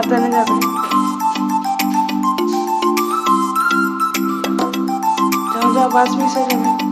সাবধানে যাবে যাও যাও বাস মিস হয়ে যাবে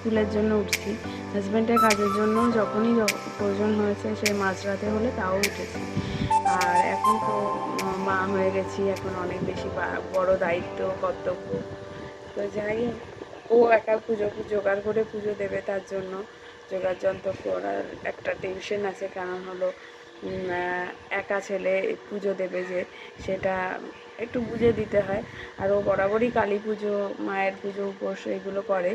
স্কুলের জন্য উঠছি। হাজব্যান্ডের কাজের জন্য যখনই প্রয়োজন হয়েছে সে মাঝরাতে হলে তাও উঠেছি। আর এখন তো মা হয়ে গেছি, এখন অনেক বেশি বড় দায়িত্ব, কর্তব্য। তো যাই ও একা পুজো, জোগাড় করে পুজো দেবে তার জন্য। জোগাড় যন্ত্র করার একটা টেনশন আছে, কারণ হলো একা ছেলে পুজো দেবে যে, সেটা একটু বুঝে দিতে হয়। আর ও বরাবরই কালী পুজো, মায়ের পুজো উপোস এগুলো করে।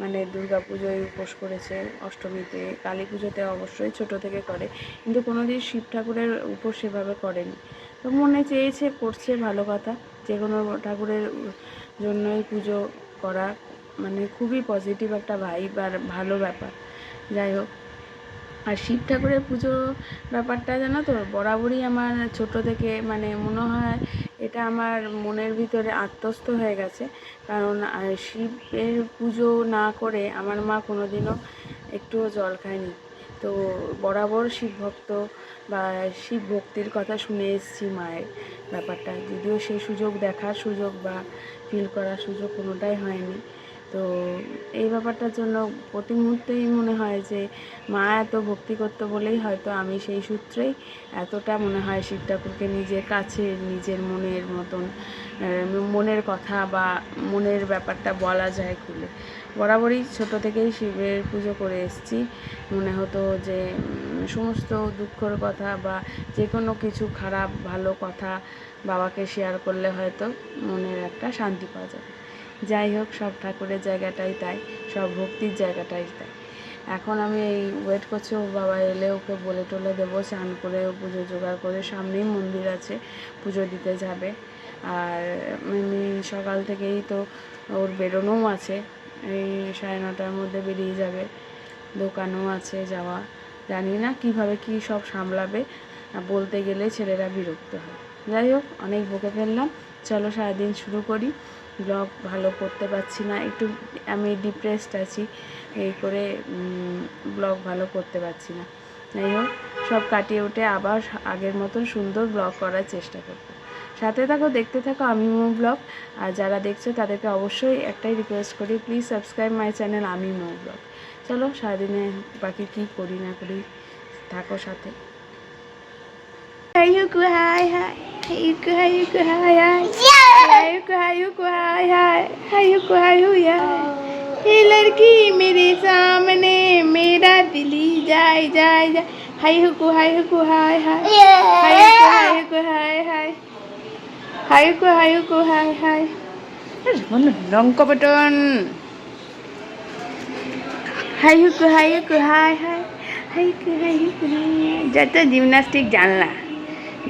মানে দুর্গা পুজোয় উপোস করেছে অষ্টমীতে। কালী পুজোতে অবশ্যই ছোট থেকে করে। কিন্তু কোনোদিন শিব ঠাকুরের উপোস সেভাবে করেনি। তো মনে চেয়েছে, করছে ভালো কথা। যে কোনো ঠাকুরের জন্যই পুজো করা মানে খুবই পজিটিভ একটা ভাইব আর ভালো ব্যাপার। যাই হোক আর শিব ঠাকুরের পুজো ব্যাপারটা জানো তো? বরাবরই আমার ছোট থেকে মানে মনে হয় এটা আমার মনের ভিতরে আত্মস্থ হয়ে গেছে। কারণ শিবের পুজো না করে আমার মা কোনোদিনও একটুও জল খায়নি। তো বরাবর শিব ভক্ত বা শিব ভক্তির কথা শুনে এসেছি মায়ের ব্যাপারটা। যদিও সেই সুযোগ দেখার সুযোগ বা ফিল করার সুযোগ কোনোটাই হয়নি। তো এই ব্যাপারটার জন্য প্রতি মুহূর্তেই মনে হয় যে মা এত ভক্তি করতো বলেই হয়তো আমি সেই সূত্রেই এতটা মনে হয় শিব ঠাকুরকে নিজের কাছে, নিজের মনের মতন মনের কথা বা মনের ব্যাপারটা বলা যায় খুলে। বরাবরই ছোট থেকেই শিবের পুজো করে এসেছি। মনে হতো যে সমস্ত দুঃখর কথা বা যে কোনো কিছু খারাপ, ভালো কথা বাবাকে শেয়ার করলে হয়তো মনের একটা শান্তি পাওয়া যাবে। যাই হোক, সব ঠাকুরের জায়গাটাই তাই, সব ভক্তির জায়গাটাই তাই। এখন আমি এই ওয়েট করছি, ও বাবা এলে ওকে বলে টলে দেবো, স্নান করে ও পুজো জোগাড় করে, সামনেই মন্দির আছে, পুজো দিতে যাবে। আর এমনি সকাল থেকেই তো ওর বেরোনোও আছে, এই সাড়ে নটার মধ্যে বেরিয়ে যাবে, দোকানও আছে যাওয়া। জানি না কীভাবে কি সব সামলাবে বলতে গেলে ছেলেরা বিরক্ত হয়। যাই হোক, অনেক বকে ফেললাম, চলো সারাদিন শুরু করি। ব্লগ ভালো করতে পারছি না, একটু আমি ডিপ্রেসড আছি, এই করে ব্লগ ভালো করতে পারছি না। যাই হোক, সব কাটিয়ে উঠে আবার আগের মতন সুন্দর ব্লগ করার চেষ্টা করব। সাথে থাকো, দেখতে থাকো আমি মো ব্লগ আর যারা দেখছ তাদেরকে অবশ্যই একটাই রিকোয়েস্ট করি প্লিজ সাবস্ক্রাইব মাই চ্যানেল আমি মো ব্লগ চলো, সারাদিনে বাকি কী করি না করি, থাকো সাথে। Hayuku hi hi. Hayuku hayuku hi hi. Hayuku hayuku hi hi. Hayuku hayu ya. ये लड़की मेरे सामने मेरा दिल ही जाए जाए जाए হাই হুকু হাই হুকু হাই হাই হাই হুকু হাই হাই হাই হুকু হাই হুকু হাই হাই বলো লঙ্কা বটন হাই হুকু হাই হুকু হাই হাই হাই হুকু হাই হুকু হাই হাই যত জিমনাস্টিক জানলা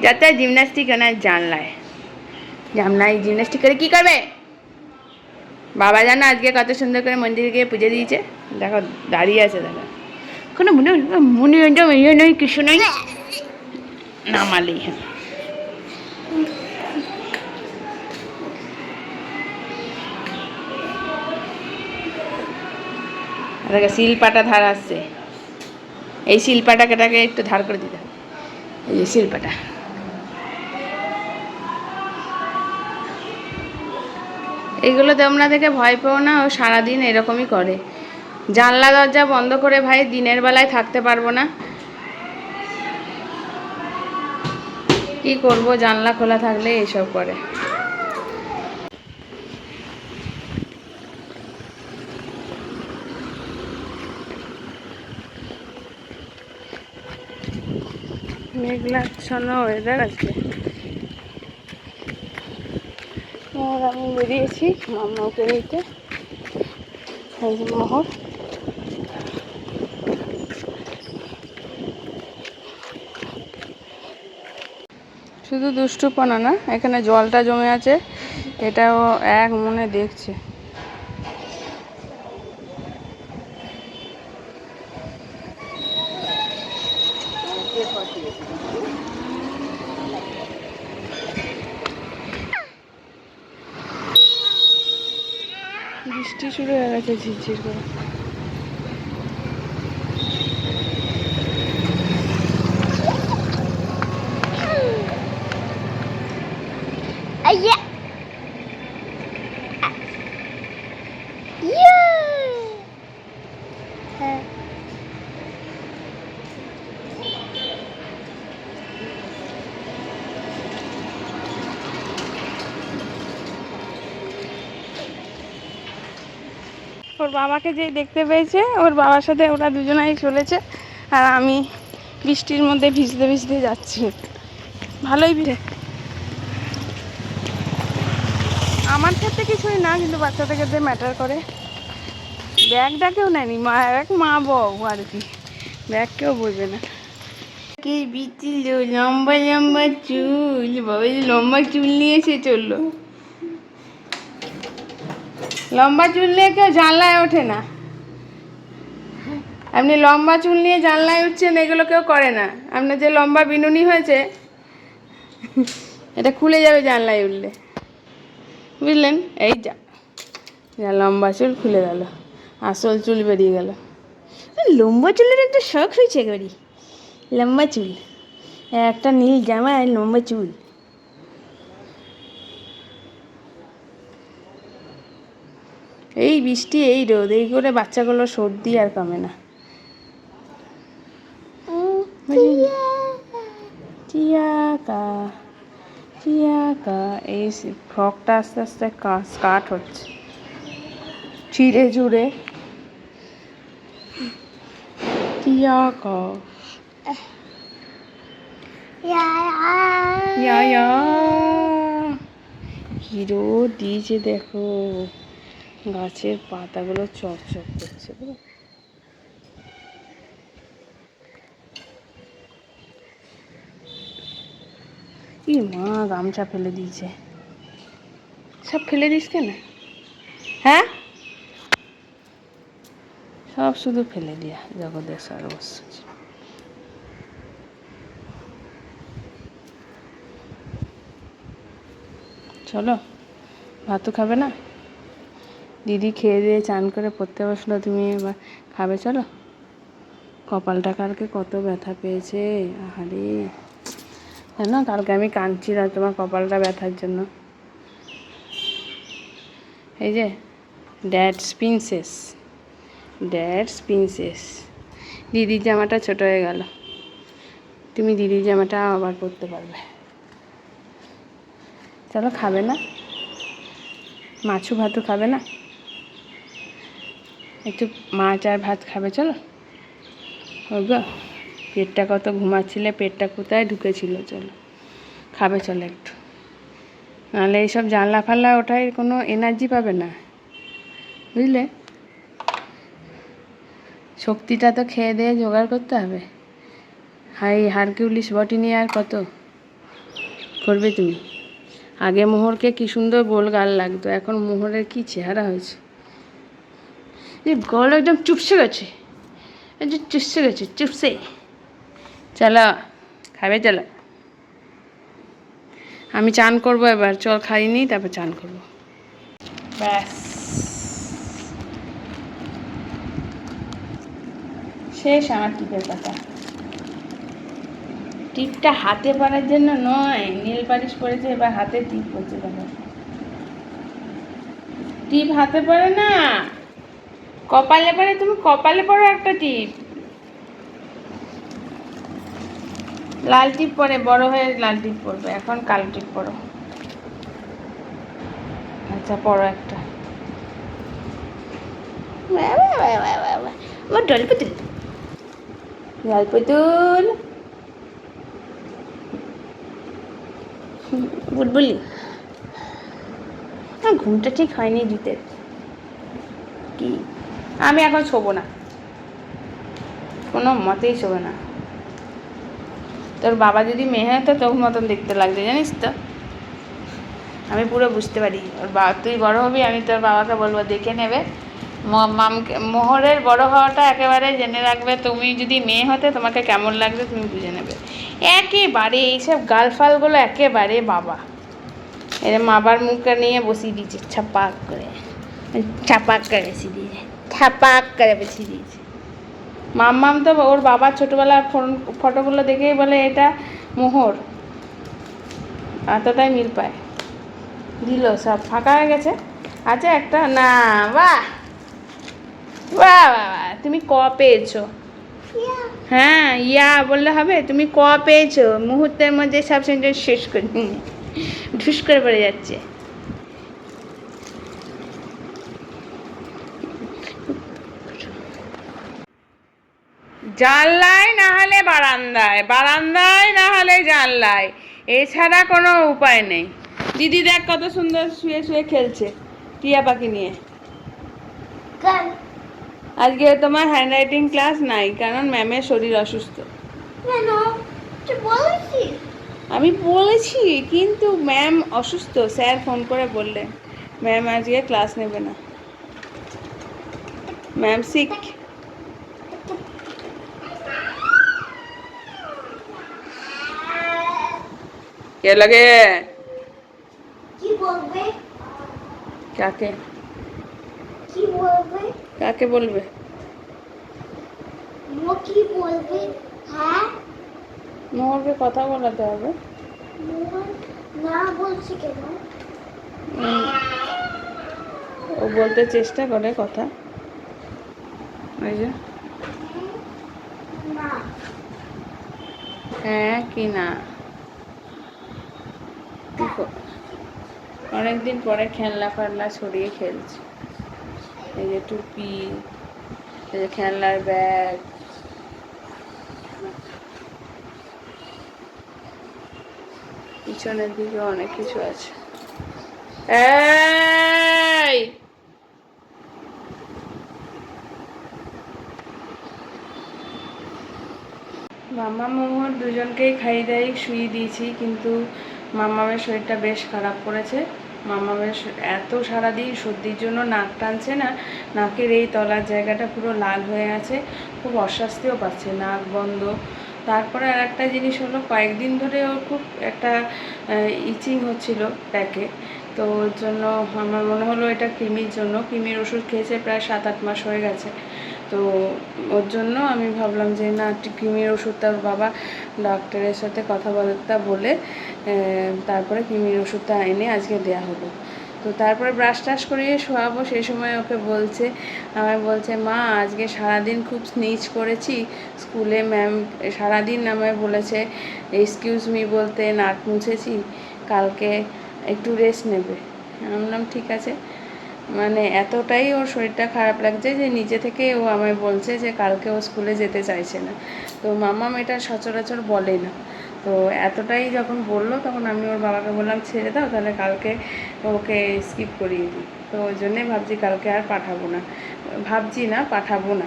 যত জিমনাস্টিক ওনার জানলায়। জানলায় জিমনাস্টিক করে কি করবে? বাবা জানো আজকে কত সুন্দর করে মন্দিরে গিয়ে পুজো দিয়েছে। দেখো, দাঁড়িয়ে আছে দেখো। কোনো মনে মনে ইয়ে নয়, কিছু নয়। নামালেই হ্যাঁ। দেখো, শিলপাটা ধার আসছে। এই শিলপাটাটাকে একটু ধার করে দিতে হবে। এই যে শিলপাটা। এগুলো তোমরা দেখে ভয় পেও না, ও সারাদিন এরকমই করে। জানলা, দরজা বন্ধ করে ভাই দিনের বেলায় থাকতে পারব না। কি করব, জানলা খোলা থাকলে এসব করে। মেঘলাচ্ছন্ন ওয়েদার আছে আর আমি বেরিয়েছি মামাকে নিতে। মোহর শুধু দুষ্টুপনা না, এখানে জলটা জমে আছে। এটাও এক মনে দেখছে বৃষ্টি শুরু হয়ে গেছে ঝিরঝির করে ওর বাবাকে যেই দেখতে পেয়েছে, ওর বাবার সাথে ওরা দুজনাই চলেছে, আর আমি বৃষ্টির মধ্যে ভিজতে ভিজতে যাচ্ছি। ভালোই ভিজে। আমার ক্ষেত্রে কিছুই না, কিন্তু বাচ্চাদের ক্ষেত্রে ম্যাটার করে। ব্যাগটা কেউ নেয়নি, মা, এক মা বউ আর কি। ব্যাগ কেউ বলবে না। কি বিচিল লম্বা লম্বা চুল, বাবা লম্বা চুল নিয়ে সে চলল। লম্বা চুল নিয়ে কেউ জানলায় ওঠে না। আপনি লম্বা চুল নিয়ে জানলায় উঠছেন, এগুলো কেউ করে না। আপনার যে লম্বা বিনুনি হয়েছে, এটা খুলে যাবে জানলায় উঠলে। বুঝলেন? এই যা। লম্বা চুল খুলে গেল। আসল চুল বেরিয়ে গেল। লম্বা চুলের একটা শখ হয়েছে একেবারে লম্বা চুল। একটা নীল জামা আর লম্বা চুল। এই বৃষ্টি, এই রোদ, এই করে বাচ্চাগুলো সর্দি আর কমে না? টিয়াকা টিয়াকা এই ফ্রকটা আস্তে আস্তে স্কার্ট হচ্ছে। চিড়ে জুড়ে। ইয়া কি রোদ দিয়েছে দেখো। গাছের পাতাগুলো চকচক করছে? কি মা, গামছা ফেলে দিয়েছে। সব ফেলে দিস কেন? হ্যাঁ? সব শুধু ফেলে দিয়া, জগতের সর্বস্ব। চলো, ভাতও খাবে না? দিদি খেয়ে দিয়ে চান করে পড়তে বসল, তুমি এবার খাবে, চলো। কপালটা কালকে কত ব্যথা পেয়েছে, আহারে। জানো, কালকে আমি কাঁদছিলাম তোমার কপালটা ব্যথার জন্য। এই যে ড্যাডস প্রিন্সেস ড্যাডস প্রিন্সেস দিদির জামাটা ছোট হয়ে গেল। তুমি দিদির জামাটা আবার পরতে পারবে। চলো, খাবে না? মাছু ভাতও খাবে না? একটু মাছ আর ভাত খাবে, চলো। হবে পেটটা কত ঘুমাচ্ছিলে, পেটটা কোথায় ঢুকেছিল, চলো। খাবে, চলো একটু। নাহলে এইসব জানলা ফাল্লা ওঠায় কোনো এনার্জি পাবে না। বুঝলে? শক্তিটা তো খেয়ে দিয়ে জোগাড় করতে হবে। হাই, হারকিউলিস বটি নিয়ে আর কত করবে তুমি? আগে মোহরকে কি সুন্দর গোল গাল লাগতো, এখন মোহরের কি চেহারা হয়েছে? এই গল একদম চুপসে গেছে। যে চুপসে গেছে, চুপসে। চলো, খাবে চলো। আমি চান করব এবার, চল খাইনি, তারপর চান করব। ব্যাস। শেষ আমার টিপের কথা টিপটা হাতে পরার জন্য নয়, নীল পালিশ পরেছে এবার হাতে টিপ দেখো। টিপ হাতে পরে না। কপালে পরে তুমি কপালে পরো একটা টিপ। লাল টিপ পরে বড় হয়ে লাল টিপ পরবে। এখন কালো টিপ পরো। আচ্ছা পরো একটা। বুলবুলি। না ঘুমটা ঠিক হয়নি জুতের কি? আমি এখন শোবো না। কোনো মতেই শোবে না। তোর বাবা যদি মেয়ে হতো তোর মতন দেখতে লাগবে, জানিস তো? আমি পুরো বুঝতে পারি। ওর বাবা তুই বড় হবি, আমি তোর বাবাকে বলব, দেখে নেবে। মামকে, মোহরের বড় হওয়াটা একেবারে জেনে রাখবে। তুমি যদি মেয়ে হতে, তোমাকে কেমন লাগবে, তুমি বুঝে নেবে। একেবারে এইসব গালফালগুলো একেবারে বাবা। এরম আবার মুখটা নিয়ে বসিয়ে দিয়েছে, ছাপাক করে। ছাপাক করে বসিয়ে দিয়েছে ছাপাক করে বসিয়ে দিয়েছে। মাম্মাম তো ওর বাবার ছোটোবেলার ফোন, ফটোগুলো দেখেই বলে, এটা মোহর। এতটাই মিল পায়। দিল, সব ফাঁকা হয়ে গেছে। আছে একটা? না, বাহ! বাহ বাহ তুমি ক পেয়েছ? হ্যাঁ ইয়া বললে হবে, তুমি ক পেয়েছ? মুহূর্তের মধ্যে সব সেন্টেন্স শেষ করে ঢুস করে পড়ে যাচ্ছে। জানলায় না হলে বারান্দায় বারান্দায় না হলে জানলায়। এছাড়া কোনো উপায় নেই। দিদি দেখ কত সুন্দর শুয়ে শুয়ে খেলছে টিয়া পাখি নিয়ে। আজকে তোমার হ্যান্ডরাইটিং ক্লাস নাই কারণ ম্যামের শরীর অসুস্থ। আমি বলেছি কিন্তু ম্যাম অসুস্থ স্যার ফোন করে বললেন। ম্যাম আজকে ক্লাস নেবে না। ম্যাম সিক কে লাগে কি বলবে কাকে কি বলবে কাকে বলবে মো কি বলবে হ্যাঁ মোহরকে কথা বলাতে হবে মোহন না বলছে কেন ও বলতে চেষ্টা করে কথা ওই যে না হ্যাঁ কি না অনেকদিন পরে খেলনা ফালনা ছড়িয়ে খেলছি। এই যে টুপি, এই যে খেলনার ব্যাগ। পিছনের দিকে অনেক কিছু আছে। মামা মোহর দুজনকেই খাইয়ে দাইয়ে শুয়ে দিয়েছি, কিন্তু মামামের শরীরটা বেশ খারাপ করেছে। মামামের এত সারাদিন সর্দির জন্য নাক টানছে না, নাকের এই তলার জায়গাটা পুরো লাল হয়ে আছে, খুব অস্বস্তিও পাচ্ছে, নাক বন্ধ। তারপরে আর একটা জিনিস হলো, কয়েকদিন ধরে ওর খুব একটা ইচিং হচ্ছিল প্যাকে। তো ওর জন্য আমার মনে হলো এটা কৃমির জন্য। কৃমির ওষুধ খেয়েছে প্রায় সাত আট মাস হয়ে গেছে। তো ওর জন্য আমি ভাবলাম যে, না কৃমির ওষুধটা ওর বাবা ডাক্তারের সাথে কথাবার্তা বলে তারপরে কৃমির ওষুধটা এনে আজকে দেয়া হলো। তো তারপরে ব্রাশ টাশ করিয়ে শোয়াবো। সেই সময় ওকে বলছে, আমায় বলছে, মা, আজকে সারাদিন খুব স্নিচ করেছি। স্কুলে ম্যাম সারাদিন আমায় বলেছে, এক্সকিউজ মি বলতে নাক মুছেছি, কালকে একটু রেস্ট নেবে। আমি বললাম, ঠিক আছে। মানে এতটাই ওর শরীরটা খারাপ লাগছে যে নিজে থেকে ও আমায় বলছে যে কালকে ও স্কুলে যেতে চাইছে না। তো মামা এটা সচরাচর বলে না। তো এতটাই যখন বলল তখন আমি ওর বাবাকে বললাম, ছেড়ে দাও, তাহলে কালকে ওকে স্কিপ করিয়ে দিই। তো ওই জন্যে ভাবছি কালকে আর পাঠাবো না। ভাবছি না, পাঠাবো না।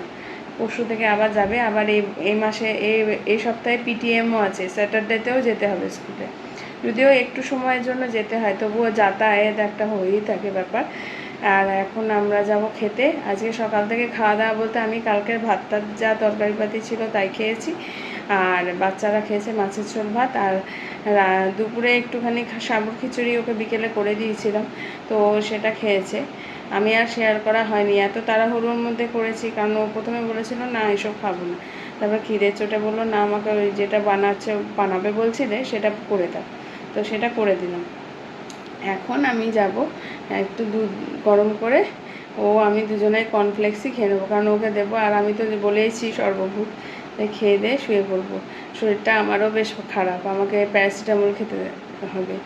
পরশু থেকে আবার যাবে, আবার এই এই মাসে, এই এই সপ্তাহে পিটিএমও আছে স্যাটারডেতেও যেতে হবে স্কুলে। যদিও একটু সময়ের জন্য যেতে হয়, তবুও যাতায়াত একটা হয়েই থাকে ব্যাপার। আর এখন আমরা যাব খেতে। আজকে সকাল থেকে খাওয়া দাওয়া বলতে আমি কালকের ভাতটার যা তরকারিপাতি ছিল তাই খেয়েছি। আর বাচ্চারা খেয়েছে মাছের ঝোল ভাত। আর দুপুরে একটুখানি সাবুর খিচুড়ি ওকে বিকেলে করে দিয়েছিলাম। তো সেটা খেয়েছে। আমি আর শেয়ার করা হয়নি। এত তাড়াহুড়োর মধ্যে করেছি। কারণ ও প্রথমে বলেছিল, না, এসব খাব না। তারপর খিদে চোটে বলল, না, আমাকে ওই যেটা বানাচ্ছে, বানাবে বলছিলে, সেটা করে দাও। তো সেটা করে দিলাম। এখন আমি যাব একটু দুধ গরম করে। ও, আমি দুজনেই কর্নফ্লেক্সই খেয়ে নেব, কারণ ওকে দেবো। আর আমি তো বলেইছি সর্বভূত খেয়ে দিয়ে শুয়ে পড়ব। শরীরটা আমারও বেশ খারাপ। আমাকে প্যারাসিটামল খেতে হবে।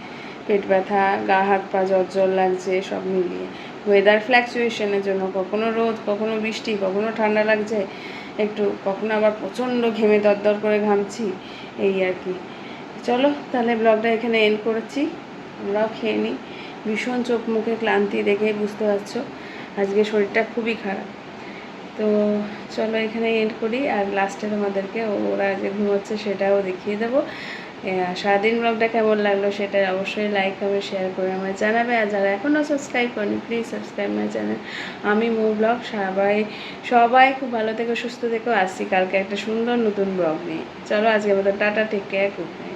পেট ব্যথা, গা, হাত পা জ্বর লাগছে, সব মিলিয়ে। ওয়েদার ফ্ল্যাকচুয়েশনের জন্য কখনো রোদ, কখনো বৃষ্টি, কখনো ঠান্ডা লাগছে। একটু, কখনো আবার প্রচণ্ড ঘেমে দরদর করে ঘামছি, এই আর কি। চলো, তাহলে ব্লগটা এখানে এন্ড করেছি। আমরাও খেয়ে নিই। ভীষণ চোখ মুখে ক্লান্তি দেখেই বুঝতে পারছ, আজকে শরীরটা খুবই খারাপ। তো চলো এখানে এন্ড করি আর লাস্টে তোমাদেরকে ওরা যে ঘুমোচ্ছে সেটাও দেখিয়ে দেবো। সারাদিন ব্লগটা কেমন লাগল সেটা অবশ্যই লাইক কমেন্ট শেয়ার করে আমার জানাবে। আর যারা এখনও সাবস্ক্রাইব করেনি প্লিজ সাবস্ক্রাইব মাই চ্যানেল আমি মু ব্লগ, সবাই সবাই খুব ভালো থেকো, সুস্থ থেকো। আসছি কালকে একটা সুন্দর নতুন ব্লগ নিয়ে। চলো আজকে মতো, tata take care night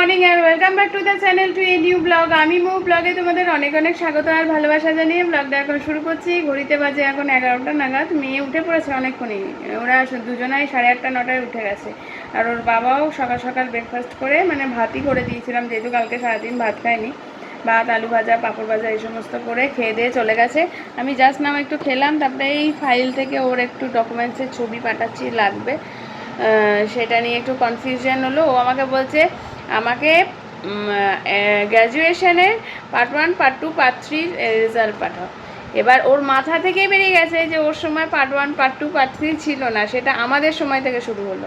morning R welcome back to the channel to a new blog আমি মু ব্লগে তোমাদের অনেক অনেক স্বাগত আর ভালোবাসা জানিয়ে ব্লগটা এখন শুরু করছি। ঘড়িতে বাজে এখন এগারোটা নাগাদ। মেয়ে উঠে পড়েছে অনেকক্ষণই। ওরা দুজনাই সাড়ে আটটা, নটায় উঠে গেছে। আর ওর বাবাও সকাল সকাল ব্রেকফাস্ট করে মানে ভাতই করে দিয়েছিলাম, যেহেতু কালকে সারাদিন ভাত খায়নি। ভাত, আলু ভাজা, পাঁপড় ভাজা এই সমস্ত করে খেয়ে দিয়ে চলে গেছে। আমি জাস্ট নাম একটু খেলাম, তারপরে এই ফাইল থেকে ওর একটু ডকুমেন্টসের ছবি পাঠাচ্ছি লাগবে। সেটা নিয়ে একটু কনফিউশন হলো। ও আমাকে বলছে আমাকে গ্র্যাজুয়েশনের part one part two part three result পাঠাও। এবার ওর মাথা থেকেই বেরিয়ে গেছে যে ওর সময় part one part two part three ছিল না, সেটা আমাদের সময় থেকে শুরু হলো।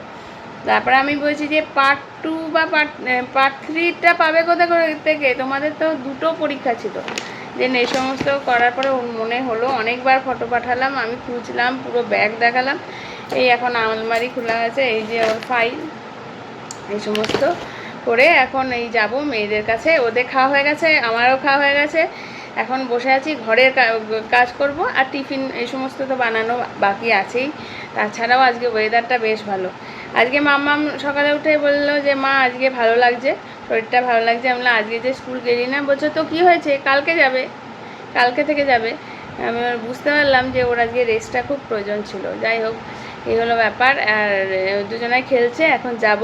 তারপরে আমি বলছি যে পার্ট টু বা পার্ট পার্ট থ্রিটা পাবে কোথা থেকে? তোমাদের তো দুটো পরীক্ষা ছিল। দেন এই সমস্ত করার পরে ওর মনে হলো, অনেকবার ফটো পাঠালাম, আমি খুঁজলাম, পুরো ব্যাগ দেখালাম। এই এখন আলমারি খোলা আছে, এই যে ওর ফাইল এই সমস্ত। করে এখন এই যাব মেয়েদের কাছে। ওদের খাওয়া হয়ে গেছে, আমারও খাওয়া হয়ে গেছে। এখন বসে আছি, ঘরের কাজ করব আর টিফিন এই সমস্ত তো বানানো বাকি আছেই। তাছাড়াও আজকে ওয়েদারটা বেশ ভালো। আজকে মাম্মাম সকালে উঠে বলল যে, মা, আজকে ভালো লাগছে, শরীরটা ভালো লাগছে। আমি আজকে যে স্কুল গেলি না? বলছো, তো কি হয়েছে? কালকে যাবে, কালকে থেকে যাবে। আমি বুঝতে পারলাম যে ওর আজকে রেস্টটা খুব প্রয়োজন ছিল। যাই হোক, এই হলো ব্যাপার। আর, দুজনাই খেলছে, এখন যাব।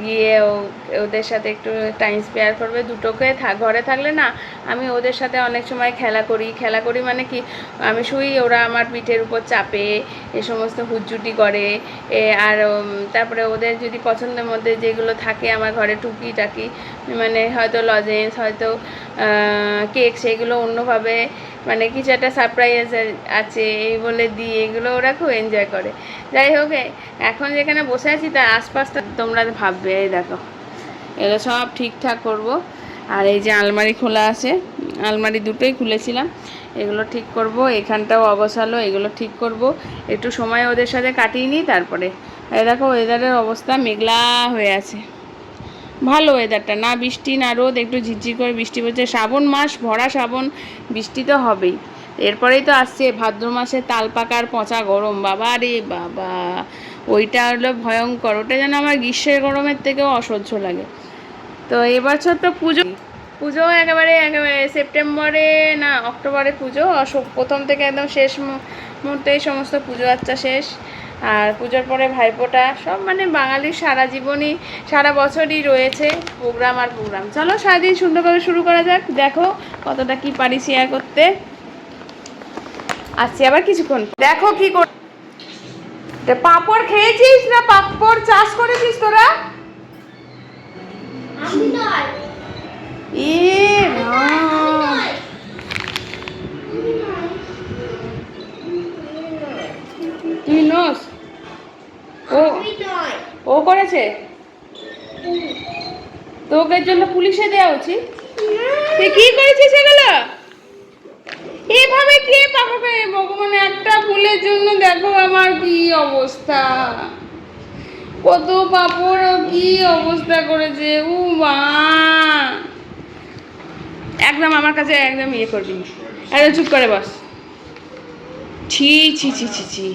গিয়ে ও- ওদের সাথে একটু টাইম স্পেয়ার করবে। দুটোকে ঘরে থাকলে না, আমি ওদের সাথে অনেক সময় খেলা করি। খেলা করি মানে কি, আমি শুই, ওরা আমার পিঠের উপর চাপে, এ সমস্ত হুজুটি করে। আর তারপরে ওদের যদি পছন্দের মধ্যে যেগুলো থাকে, আমার ঘরে টুকি টাকি মানে হয়তো লজেন্স হয়তো কেক সেগুলো অন্যভাবে মানে কিছু একটা সারপ্রাইজ আছে, এই বলে দিই, এগুলো ওরা খুব এনজয় করে। যাই হোক এখন যেখানে বসে আছি, তার আশপাশটা তোমরা ভাববে দেখো, এগুলো সব ঠিকঠাক করব। আর এই যে আলমারি খোলা আছে, আলমারি দুটোই খুলেছিলাম, এগুলো ঠিক করব, এখানটাও অগোছালো এগুলো ঠিক করব। একটু সময় ওদের সাথে কাটিয়ে নিই, তারপরে। দেখো ওয়েদারের অবস্থা মেঘলা হয়ে আছে। ভালো ওয়েদারটা না বৃষ্টি, না রোদ, একটু ঝিরঝির করে বৃষ্টি পড়ছে। শ্রাবণ মাস, ভরা শ্রাবণ, বৃষ্টি তো হবেই। এরপরেই তো আসছে ভাদ্র মাসে তাল পাকার পচা গরম। বাবা রে বাবা, ওইটা হলো ভয়ঙ্কর। ওটা যেন আমার গ্রীষ্মের গরমের থেকেও অসহ্য লাগে। তো এবছর তো পুজো পুজো একেবারে একেবারে সেপ্টেম্বরে না, অক্টোবরে পুজো। প্রথম থেকে একদম শেষ মুহূর্তে সমস্ত পুজো আচ্ছা শেষ। আর পুজোর পরে ভাইফোঁটা সব মানে বাঙালির সারা জীবনই সারা বছরই রয়েছে প্রোগ্রাম আর প্রোগ্রাম। চলো সারাদিন সুন্দরভাবে শুরু করা যাক। দেখো কতটা কি পারি শেয়ার করতে। আসছি আবার কিছুক্ষণ দেখো কি কর পাপড় খেয়েছিস না পাঁপড় চাষ করেছিস তোরা? এ তুই নস ও ও করেছে? তোকে জন্য পুলিশে দেওয়া উচিত। তুই কি করেছিস এগুলো? এভাবে কে পাকাবে ভগবান একটা ফুলের জন্য দেখো আমার কি অবস্থা। কত পাপড় কি অবস্থা করেছে। উ মা। একদম আমার কাছে একদম ইয়ে করবি। একদম চুপ করে বস। ছি ছি ছি ছি ছি।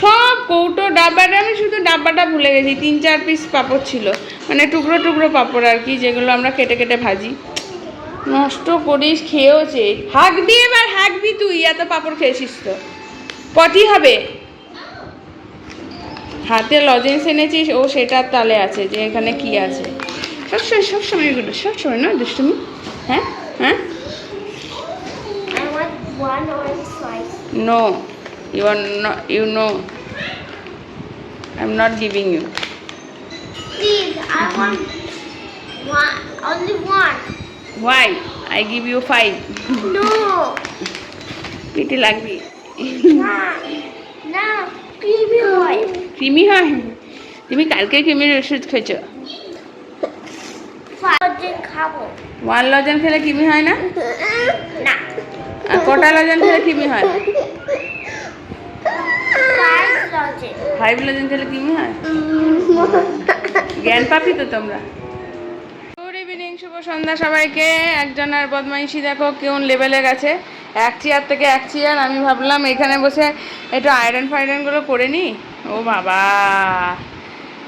সব কৌটো ডাব্বাটা আমি শুধু ডাব্বাটা ভুলে গেছি তিন চার পিস পাপড় ছিল। মানে টুকরো টুকরো পাপড় আর কি যেগুলো আমরা কেটে কেটে ভাজি। নষ্ট করিস খেয়েওছে হাঁকবি এবার হাঁকবি তুই এত পাঁপড় খেয়েছিস তো। কটি হবে? হাতে লজেন্স এনেছিস ও সেটার তালে আছে যে এখানে কি আছে। সবসময় সবসময় এগুলো সবসময় না দুষ্টুমি? হ্যাঁ? হ্যাঁ? I you are not. You know, I'm not giving you. Please, I want one, only one. Why? I give you five. No, পিটি লাগবি no, no, creamy one. Creamy হয় তুমি কালকে ক্রিমির ওষুধ খেয়েছো খাব ওয়ান লজেন খেলে ক্রিমি হয় না না আর কটা লজেন খেলে ক্রিমি হয় ফাইভ লজেন খেলে ক্রিমি হয়? জ্ঞান পাপি তো তোমরা। গুড ইভিনিং শুভ সন্ধ্যা সবাইকে। একজন আর বদমাইশি দেখো কেমন লেভেলে গেছে। এক চেয়ার থেকে এক চেয়ার আমি ভাবলাম এখানে বসে একটু আয়রন ফাইরনগুলো করে নি ও বাবা,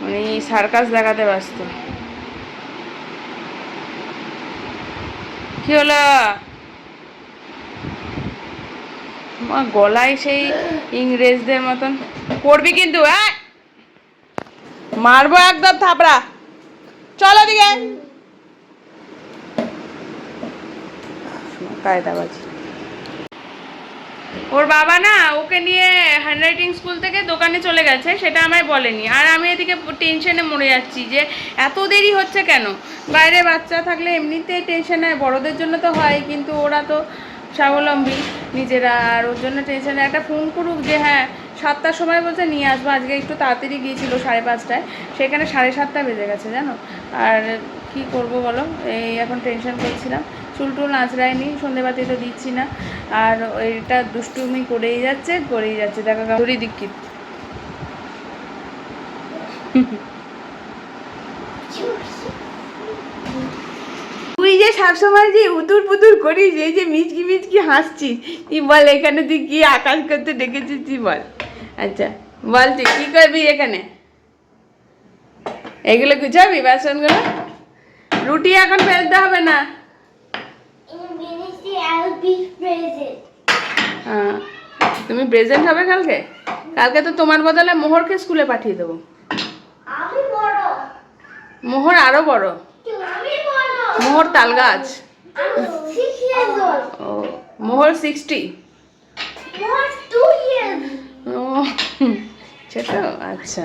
উনি সার্কাস দেখাতে ব্যস্ত। কি হলো? গলায় সেই ইংরেজদের মতন। করবি কিন্তু হ্যাঁ? মারবো একদম থাপড়া। চলো দিকে। ওর বাবা না, ওকে নিয়ে হ্যান্ডরাইটিং স্কুল থেকে দোকানে চলে গেছে, সেটা আমায় বলেনি। আর আমি এদিকে টেনশনে মরে যাচ্ছি যে, এত দেরি হচ্ছে কেন? বাইরে বাচ্চা থাকলে এমনিতেই টেনশন হয়, বড়দের জন্য তো হয়, কিন্তু ওরা তো স্বাবলম্বী নিজেরা, আর ওর জন্য টেনশনে একটা ফোন করুক যে হ্যাঁ সাতটার সময় বলছে, নিয়ে আসব। আজকে একটু তাড়াতাড়ি গিয়েছিল সাড়ে পাঁচটায়। সেখানে সাড়ে সাতটা বেজে গেছে, জানো? আর কি করব বলো? এই এখন টেনশন করছিলাম। চুল টুল আঁচড়ায়নি সন্ধেবাতি তো দিচ্ছি না। আর এটা দুষ্টুমি করেই যাচ্ছে করেই যাচ্ছে। দেখা ধরি দীক্ষিত। তুই যে সবসময় যে উতুর পুতুর করিস এই যে মিচকি মিচকি হাসছিস তুই বল এখানে তুই কি আকাশ করতে ডেকেছিস তুই বল। আচ্ছা বল তুই কি করবি এখানে? এগুলো গুছাবি বাসনগুলো? রুটি এখন ফেলতে হবে না. হ্যাঁ তুমি প্রেজেন্ট হবে কালকে? কালকে তো তোমার বদলে মোহরকে স্কুলে পাঠিয়ে দেবো। মোহর আরও বড়। মোহর তাল গাছ। মোহর সিক্সটি ছোট আচ্ছা।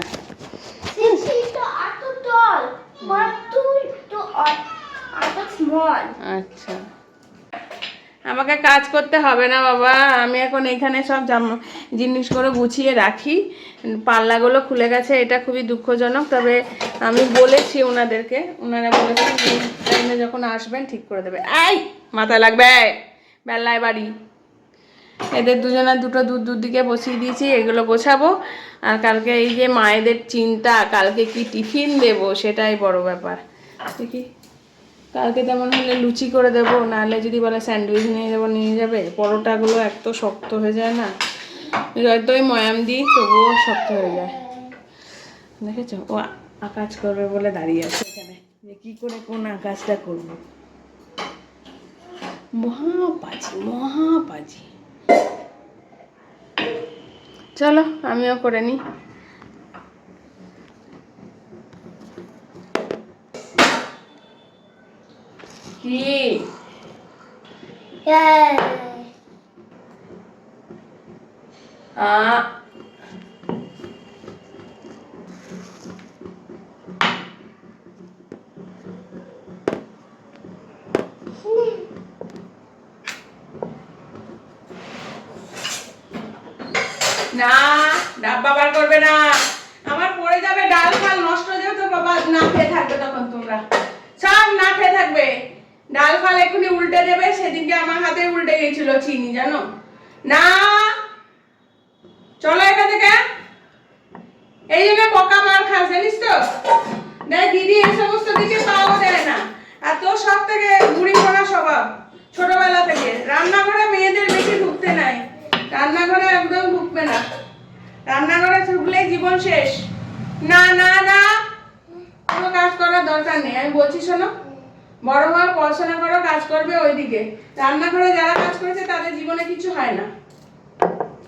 আচ্ছা। আমাকে কাজ করতে হবে না বাবা। আমি এখন এখানে সব জামা জিনিসগুলো গুছিয়ে রাখি। পাল্লাগুলো খুলে গেছে, এটা খুবই দুঃখজনক। তবে আমি বলেছি ওনাদেরকে, ওনারা বলেছেন যখন আসবেন ঠিক করে দেবে। এই, মাথায় লাগবে বেলায় বাড়ি। এদের দুজনের দুটো দুধ দুধ দিকে বসিয়ে দিয়েছি, এগুলো গোছাবো। আর কালকে এই যে মায়েদের চিন্তা, কালকে কি টিফিন দেবো, সেটাই বড় ব্যাপার। দেখি। কালকে তেমন হলে লুচি করে দেবো, নাহলে যদি বলে স্যান্ডউইচ নিয়ে যাব, নিয়ে যাবে। পরোটাগুলো এত শক্ত হয়ে যায় না। যতই ময়াম দিই, তবুও শক্ত হয়ে যায়। দেখেছ? ও আকাশ করবে বলে দাঁড়িয়ে আছে এখানে। যে কী করে কোন আকাশটা করব? মহাপাজি মহাপাজি। চলো, আমিও করে নিই। কি? আ। না ডাব্বা বার করবে না। আমার পড়ে যাবে, ডাল ফাল নষ্ট হয়ে যাবে তো বাবা না খেয়ে থাকবে তখন তোমরা। সব না খেয়ে থাকবে। ডাল ফাল এখনই উল্টে দেবে, সেদিনকে আমার হাতে উল্টে গেছিল চিনি, জানো? না! চলো এখান থেকে। এই জন্য বকা মার খাস, জানিস তো? দিদি এই সমস্ত দিকে পাও দেয় না। আর তোর সব থেকে বুড়ি পড়া স্বভাব, ছোটবেলা থেকে। রান্নাঘরে মেয়েদের বেশি ঢুকতে নাই। রান্নাঘরে একদম ঢুকবে না। রান্নাঘরে ঢুকলেই জীবন শেষ। না না না! কোনো কাজ করার দরকার নেই। আমি বলছি, শোনো। বড় হয়ে পড়াশোনা করো, কাজ করবে ওইদিকে। রান্নাঘরে যারা কাজ করেছে, তাদের জীবনে কিছু হয় না।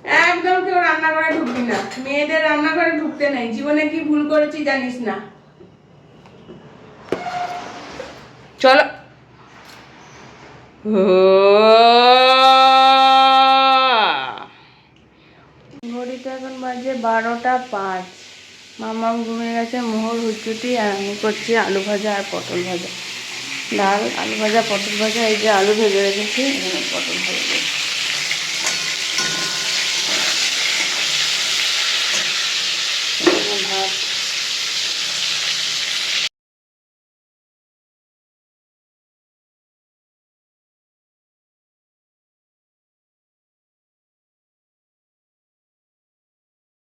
একদম কেউ রান্নাঘরে ঢুকবি না। মেয়েদের রান্নাঘরে ঢুকতে নেই। জীবনে কি ভুল করেছি জানিস না। চলো। ঘড়িতে এখন বাজে বারোটা পাঁচ। মামাম ঘুমিয়ে গেছে, মোহর, হুচুটি, আর আমি করছি আলু ভাজা আর পটল ভাজা। ডাল আলু ভাজা পটল ভাজা এই যে আলু ভেজে রেখেছি এখানে পটল ভাজা।